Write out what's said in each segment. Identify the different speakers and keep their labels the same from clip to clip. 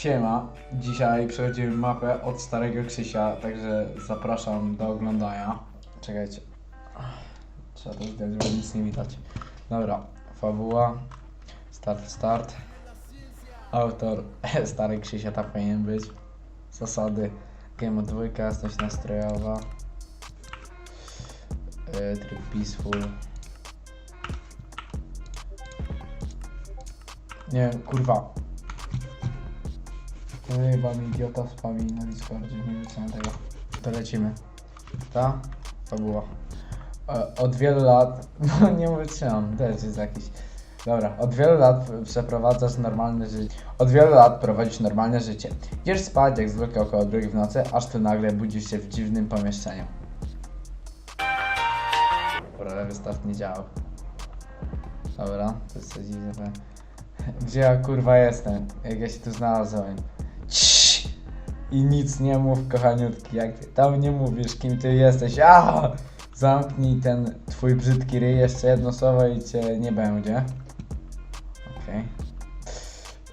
Speaker 1: Siema, dzisiaj przechodzimy mapę od starego Krzysia, także zapraszam do oglądania. Czekajcie. Trzeba to zdjąć, bo nic nie widać. Dobra, fabuła. Start, start. Autor stary Krzysia tam powinien być. Zasady. Game 2, jasność nastrojowa. Yy, tryb peaceful. Nie, kurwa. Chyba mi idiota spawi na Discordzie, nie wytrzymam tego. To lecimy. Ta? To było. E, Od wielu lat, no nie wytrzymam, też jest jakiś. Dobra, od wielu lat przeprowadzasz normalne życie. Od wielu lat prowadzisz normalne życie. Idziesz spać jak zwykle około drugiej w nocy, aż tu nagle budzisz się w dziwnym pomieszczeniu. Dobra, lewy start nie działał. Dobra, to jest coś dziwne. Gdzie ja kurwa jestem? Jak ja się tu znalazłem? I nic nie mów, kochaniutki. Jak tam nie mówisz, kim ty jesteś. A! Zamknij ten twój brzydki ryj, jeszcze jedno słowo i cię nie będzie. Okej.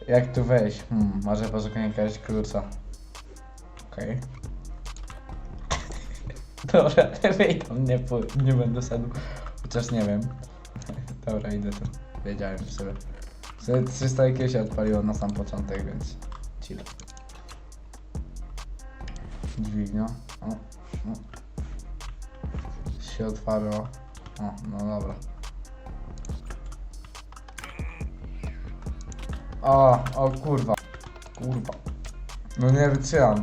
Speaker 1: Jak tu wejść? Hmm, może poszukam jakiegoś klucza. Okej. Dobra, lepiej tam nie, nie będę szedł. Chociaż nie wiem. Dobra, idę tu. Wiedziałem w sobie. Sobie 300 jakieś się odpaliło na sam początek, więc chill. Dźwignia. O, o. Się otwarło. O, no dobra. O, o kurwa. Kurwa. No nie wytrzymam.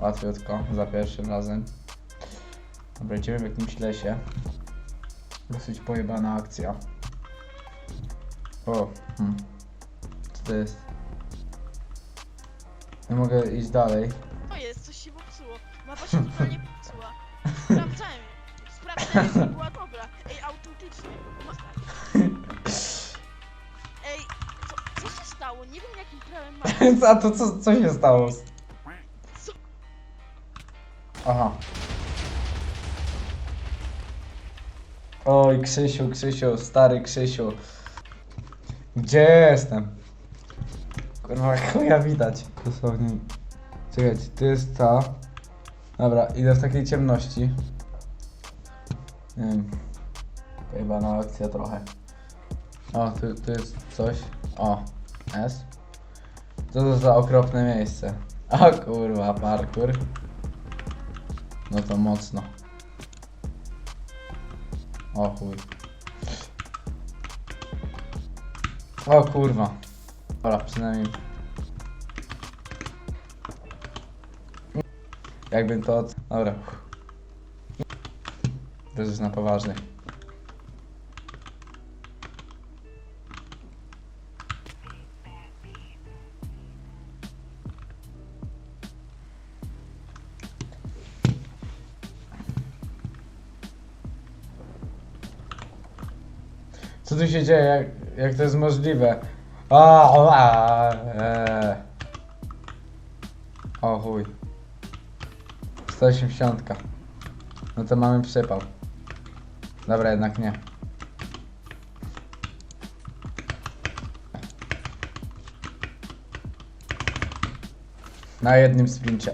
Speaker 1: Łatwiutko, za pierwszym razem. Dobra, idziemy w jakimś lesie. Dosyć pojebana akcja. O, hmm. Co to jest? Nie mogę iść dalej.
Speaker 2: To jest, coś się popsuło. Mapa się totalnie popsuła. Sprawdzałem. Sprawdzałem, że była dobra. Ej, autentycznie. Ej, co, co się stało? Nie wiem jakim prawem mam.
Speaker 1: A to co, co się stało?
Speaker 2: Co?
Speaker 1: Aha. Oj, Krzysiu, Krzysiu, stary Krzysiu. Gdzie jestem? Kurwa, chuja widać. Dosłownie. Czekajcie, to jest ta. Dobra, idę w takiej ciemności. Nie wiem. Pojebana akcja trochę. O, tu, tu jest coś. O, S. Co to za okropne miejsce? O kurwa, parkour. No to mocno. O chuj. O kurwa. Dobra, przynajmniej. Jakbym to... Dobra. To jest na poważnie. Co tu się dzieje? Jak, jak to jest możliwe? A, a, e. O chuj. 180. No to mamy przypał. Dobra, jednak nie. Na jednym sprincie.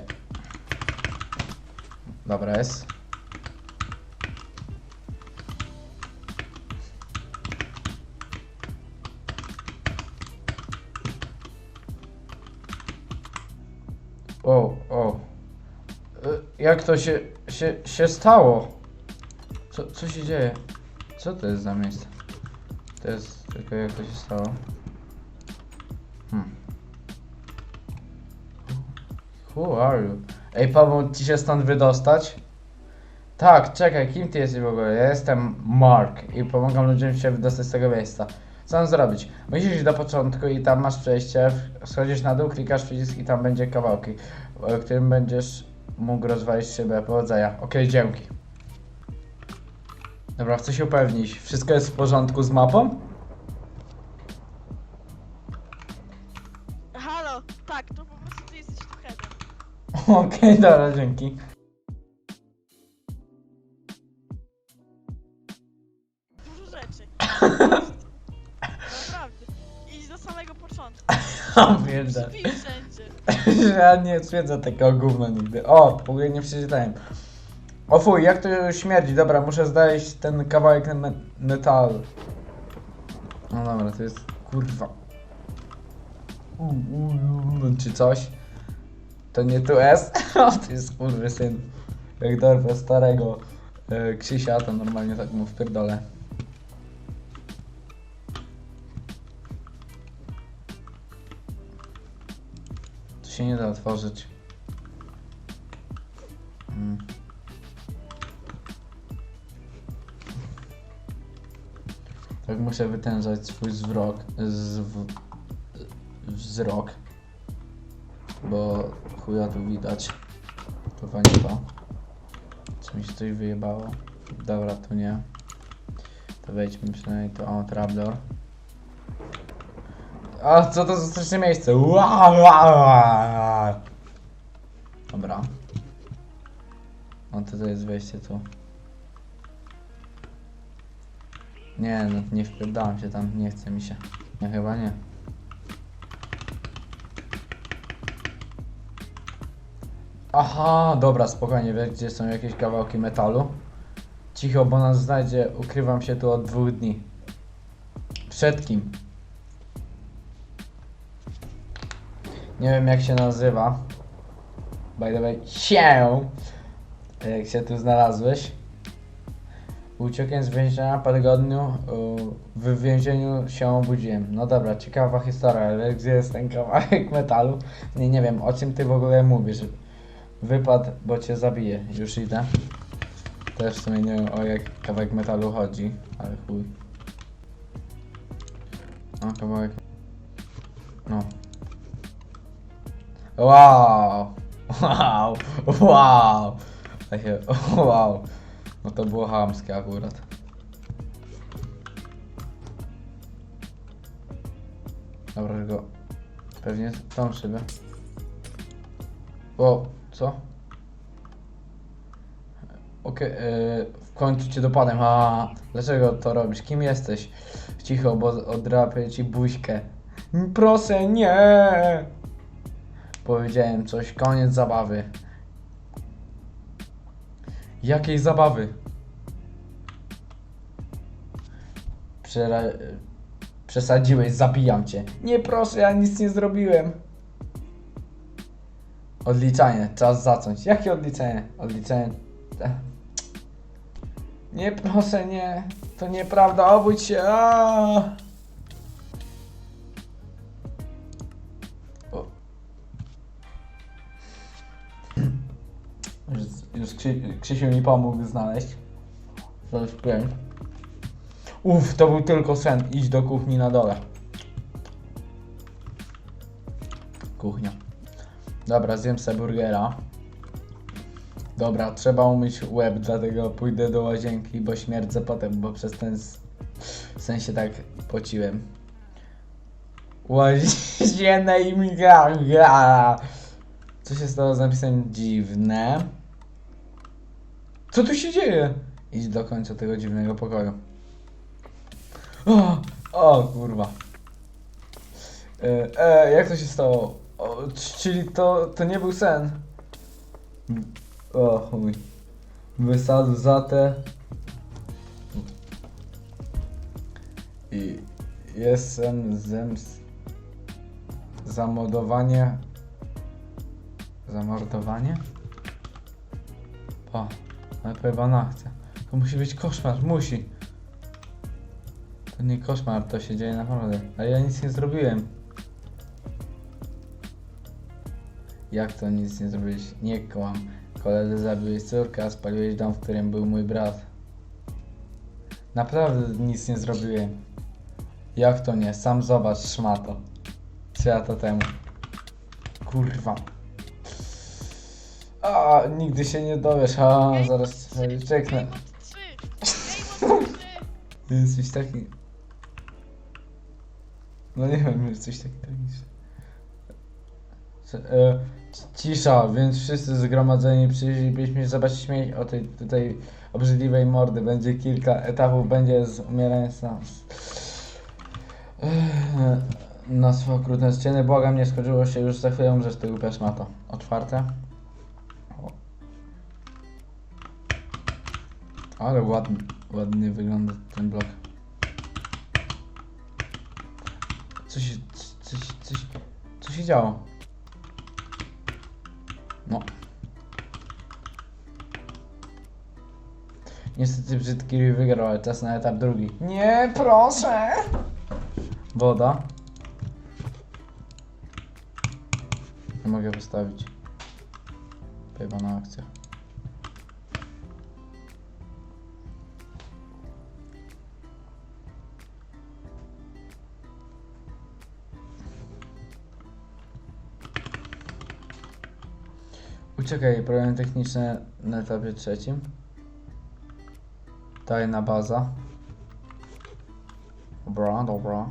Speaker 1: Dobra jest. Jak to się, się, się stało? Co, co się dzieje? Co to jest za miejsce? To jest tylko jak to się stało. Hmm. Who are you? Ej, pomóc ci się stąd wydostać? Tak, czekaj, kim ty jesteś w ogóle? Ja jestem Mark i pomagam ludziom się wydostać z tego miejsca. Co mam zrobić? Musisz iść do początku i tam masz przejście, schodzisz na dół, klikasz przycisk i tam będzie kawałki, o którym będziesz mógł rozwalić szybę. Powodzenia. Okej, dzięki. Dobra, chcę się upewnić. Wszystko jest w porządku z mapą?
Speaker 2: Halo, tak, to po prostu ty jesteś tu headem.
Speaker 1: Okej, dobra, dzięki.
Speaker 2: Dużo rzeczy. Naprawdę. Idź do samego początku. Śpi wszędzie.
Speaker 1: Ja nie stwierdzę takiego gówna nigdy. O, w ogóle nie przeczytałem. O fuj, jak to śmierdzi? Dobra, muszę znaleźć ten kawałek me. No dobra, to jest kurwa. Czy coś? To nie tu jest? O, to jest kurwy syn. Jak dorwę starego e, Krzysia, to normalnie tak mu wpierdolę. Się nie da otworzyć. Mm. Tak muszę wytężać swój zwrok, zw, wzrok. Bo chuja tu widać. To fajnie to. Czy mi się coś wyjebało? Dobra, tu nie. To wejdźmy przynajmniej to. O, trapdoor. A co to za straszne miejsce? Ua, ua, ua. Dobra. No to jest wejście tu. Nie, no nie wpierdałem się tam, nie chce mi się. Nie, chyba nie. Aha, dobra, spokojnie, wiesz gdzie są jakieś kawałki metalu? Cicho, bo nas znajdzie, ukrywam się tu od dwóch dni. Przed kim? Nie wiem jak się nazywa. By the way, się! Jak się tu znalazłeś? Uciekłem z więzienia po tygodniu. W więzieniu się obudziłem. No dobra, ciekawa historia, ale gdzie jest ten kawałek metalu? Nie, nie wiem, o czym ty w ogóle mówisz. Wypad, bo cię zabije. Już idę. Też w sumie nie wiem o jak kawałek metalu chodzi, ale chuj. O, kawałek. No. Wow! Wow! Wow! Takie, wow! No to było chamskie akurat. Dobra, tylko pewnie tą szybę. O, co? Okej, e, w końcu cię dopadłem. A, dlaczego to robisz? Kim jesteś? Cicho, bo odrapię ci buźkę. Proszę, nie! Powiedziałem coś, koniec zabawy. Jakiej zabawy? Przera... Przesadziłeś, zabijam cię. Nie proszę, ja nic nie zrobiłem. Odliczanie, czas zacząć. Jakie odliczenie? Odliczenie. Nie proszę, nie. To nieprawda, obudź się. Aaaa! Już, już Krzy, Krzysiu mi pomógł znaleźć. To już pięć. Uff, to był tylko sen. Idź do kuchni na dole. Kuchnia. Dobra, zjem se burgera. Dobra, trzeba umyć łeb, dlatego pójdę do łazienki, bo śmierdzę potem, bo przez ten w sensie tak pociłem. Łazienę i miga. Co się stało z napisem dziwne? Co tu się dzieje? Idź do końca tego dziwnego pokoju. O, o kurwa. E, e, jak to się stało? O, czyli to, to nie był sen. O chuj. Wysadu za te. I jestem zems... Zamordowanie. Zamordowanie? O, ale chyba chce. To musi być koszmar, musi. To nie koszmar, to się dzieje naprawdę. Ale ja nic nie zrobiłem. Jak to nic nie zrobiłeś? Nie kłam. Koledzy zabiłeś córkę, a spaliłeś dom, w którym był mój brat. Naprawdę nic nie zrobiłem. Jak to nie? Sam zobacz, szmato. Ja to temu? Kurwa. A, nigdy się nie dowiesz. A, zaraz czeknę.
Speaker 2: Game of 3! Game of 3!
Speaker 1: Jesteś taki. No nie wiem, jesteś taki tragiczny. E, cisza, więc wszyscy zgromadzeni przyjrzelibyśmy zobaczyć śmiech o tej tutaj obrzydliwej mordy. Będzie kilka etapów, będzie z umierając nas. Na swoje okrutne ściany. Błagam, nie skończyło się już za chwilę, że ty głupia szmato. Otwarte. Ale ładny, ładnie wygląda ten blok. Co się, co, co, się- co się działo? No. Niestety brzydki wygrał, ale czas na etap drugi. Nie, proszę! Woda. Nie mogę wystawić. Pojebana akcja. Uciekaj, problemy techniczne na etapie trzecim. Tajna baza. Dobra, dobra.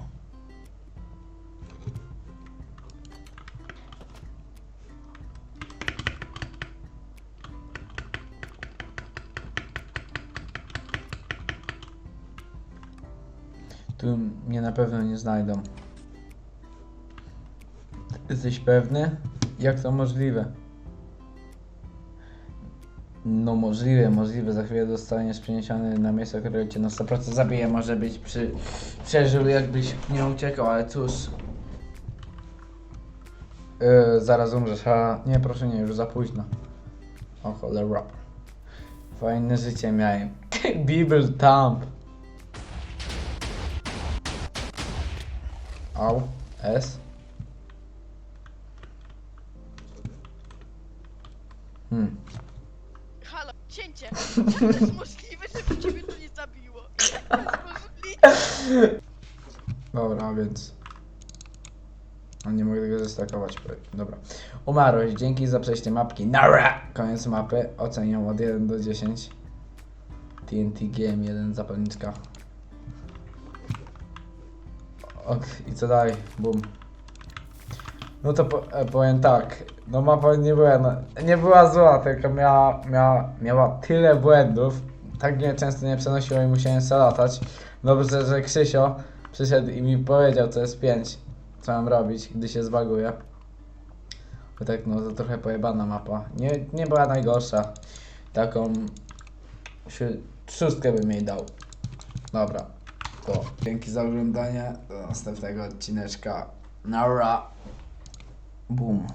Speaker 1: Tu mnie na pewno nie znajdą. Jesteś pewny? Jak to możliwe? No możliwe, możliwe. Za chwilę zostaniesz przeniesiony na miejsce, które cię na 100% zabije. Może być przy... przeżył jakbyś nie uciekał, ale cóż. Yy, zaraz umrzesz, a nie proszę nie, już za późno. O cholera. Fajne życie miałem. Bibel Thumb. Au. S. Hmm.
Speaker 2: Cięcie! Jak to jest możliwe, żeby ciebie to nie zabiło? Jak to jest możliwe?
Speaker 1: Dobra, więc. A nie mogę tego zestakować. Dobra. Umarłeś. Dzięki za przejście mapki. Nara! Koniec mapy. Oceniam od 1 do 10. TNT Game 1 zapalniczka. Ok, i co dalej? Boom. No to po, e, powiem tak. No mapa nie była, no, nie była zła, tylko miała, miała, miała tyle błędów. Tak mnie często nie przenosiło i musiałem se latać. Dobrze, że Krzysio przyszedł i mi powiedział, co jest 5. Co mam robić, gdy się zbaguje. Bo tak, no to trochę pojebana mapa. Nie, nie była najgorsza. Taką szóstkę bym jej dał. Dobra, to dzięki za oglądanie. Do następnego odcineczka. Nara. Boom.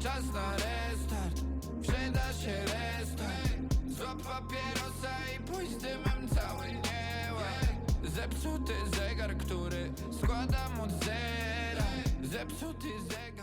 Speaker 3: Czas na restart, przyda się restart Złap papierosa i pójdź z dymem cały nieład Zepsuty zegar, który składam od zera Zepsuty zegar